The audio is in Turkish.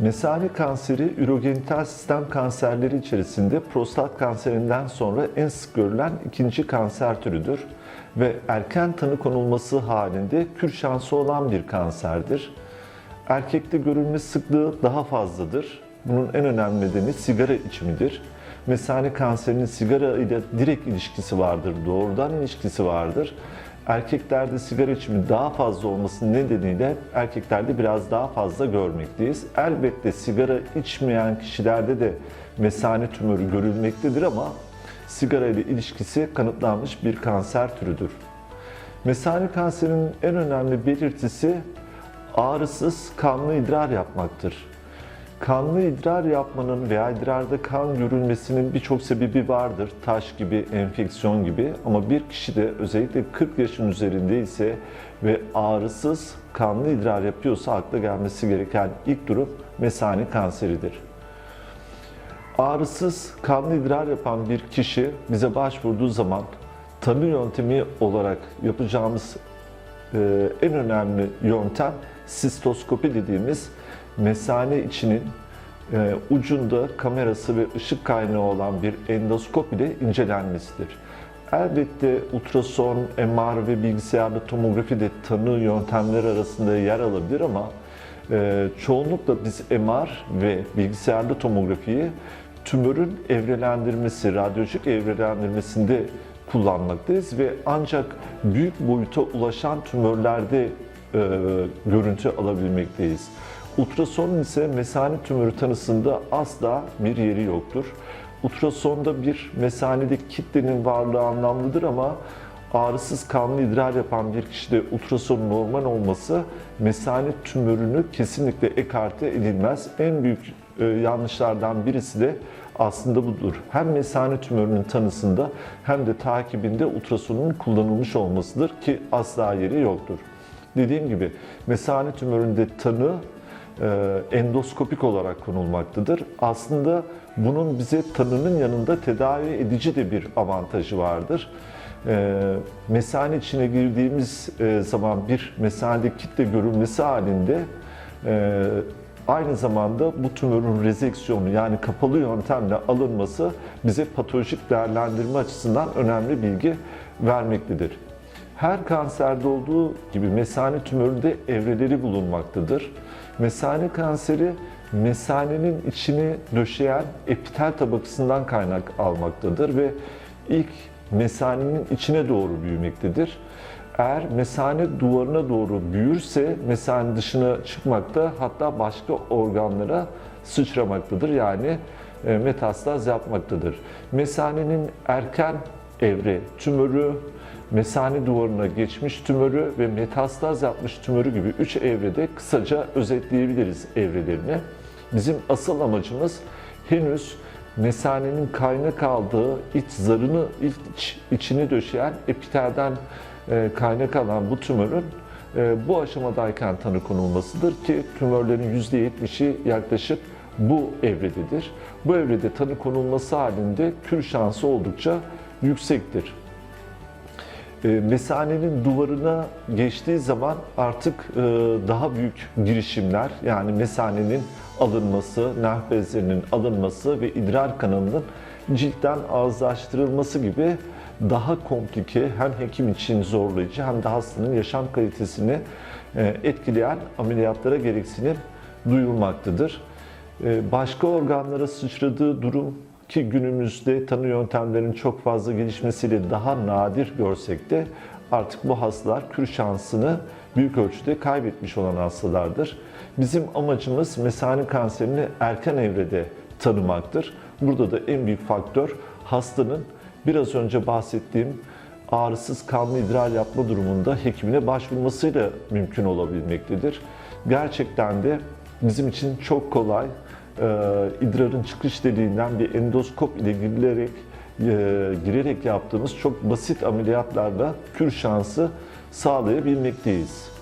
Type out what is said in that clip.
Mesane kanseri ürogenital sistem kanserleri içerisinde prostat kanserinden sonra en sık görülen ikinci kanser türüdür ve erken tanı konulması halinde kür şansı olan bir kanserdir. Erkekte görülme sıklığı daha fazladır. Bunun en önemli nedeni sigara içimidir. Mesane kanserinin sigara ile direkt ilişkisi vardır, doğrudan ilişkisi vardır. Erkeklerde sigara içimi daha fazla olması nedeniyle erkeklerde biraz daha fazla görmekteyiz. Elbette sigara içmeyen kişilerde de mesane tümörü görülmektedir ama sigara ile ilişkisi kanıtlanmış bir kanser türüdür. Mesane kanserinin en önemli belirtisi ağrısız kanlı idrar yapmaktır. Kanlı idrar yapmanın veya idrarda kan görülmesinin birçok sebebi vardır. Taş gibi, enfeksiyon gibi ama bir kişi de özellikle 40 yaşın üzerinde ise ve ağrısız kanlı idrar yapıyorsa akla gelmesi gereken ilk durum mesane kanseridir. Ağrısız kanlı idrar yapan bir kişi bize başvurduğu zaman tanı yöntemi olarak yapacağımız e, en önemli yöntem sistoskopi dediğimiz mesane içinin e, ucunda kamerası ve ışık kaynağı olan bir endoskop ile incelenmesidir. Elbette ultrason, MR ve bilgisayarlı tomografi de tanı yöntemleri arasında yer alabilir ama e, çoğunlukla biz MR ve bilgisayarlı tomografiyi tümörün evrelendirmesi, radyolojik evrelendirmesinde kullanmaktayız ve ancak büyük boyuta ulaşan tümörlerde e, görüntü alabilmekteyiz. Ultrasonun ise mesane tümörü tanısında asla bir yeri yoktur. Ultrasonda bir mesanede kitlenin varlığı anlamlıdır ama ağrısız kanlı idrar yapan bir kişide ultrasonun normal olması mesane tümörünü kesinlikle ekarte edilmez. En büyük e, yanlışlardan birisi de aslında budur. Hem mesane tümörünün tanısında hem de takibinde ultrasonun kullanılmış olmasıdır ki asla yeri yoktur. Dediğim gibi mesane tümöründe tanı endoskopik olarak konulmaktadır. Aslında bunun bize tanının yanında tedavi edici de bir avantajı vardır. E, mesane içine girdiğimiz e, zaman bir mesanede kitle görülmesi halinde aynı zamanda bu tümörün rezeksiyonu yani kapalı yöntemle alınması bize patolojik değerlendirme açısından önemli bilgi vermektedir. Her kanserde olduğu gibi mesane tümöründe evreleri bulunmaktadır. Mesane kanseri mesanenin içini döşeyen epitel tabakasından kaynak almaktadır ve ilk mesanenin içine doğru büyümektedir. Eğer mesane duvarına doğru büyürse mesane dışına çıkmakta hatta başka organlara sıçramaktadır. Yani e, metastaz yapmaktadır. Mesanenin erken evre tümörü, mesane duvarına geçmiş tümörü ve metastaz yapmış tümörü gibi üç evrede kısaca özetleyebiliriz evrelerini. Bizim asıl amacımız henüz mesanenin kaynak aldığı iç zarını, iç, içini döşeyen epitelden e, kaynak alan bu tümörün e, bu aşamadayken tanı konulmasıdır ki tümörlerin %70'i yaklaşık bu evrededir. Bu evrede tanı konulması halinde kür şansı oldukça yüksektir. E, mesanenin duvarına geçtiği zaman artık daha büyük girişimler yani mesanenin alınması, nerv bezlerinin alınması ve idrar kanalının ciltten ağızlaştırılması gibi daha komplike hem hekim için zorlayıcı hem de hastanın yaşam kalitesini etkileyen ameliyatlara gereksinim duyulmaktadır. Başka organlara sıçradığı durum ki günümüzde tanı yöntemlerinin çok fazla gelişmesiyle daha nadir görsek de artık bu hastalar kür şansını büyük ölçüde kaybetmiş olan hastalardır. Bizim amacımız mesane kanserini erken evrede tanımaktır. Burada da en büyük faktör hastanın biraz önce bahsettiğim ağrısız kanlı idrar yapma durumunda hekimine başvurmasıyla mümkün olabilmektedir. Gerçekten de bizim için çok kolay idrarın çıkış deliğinden bir endoskop ile girilerek e, girerek yaptığımız çok basit ameliyatlarla kür şansı sağlayabilmekteyiz.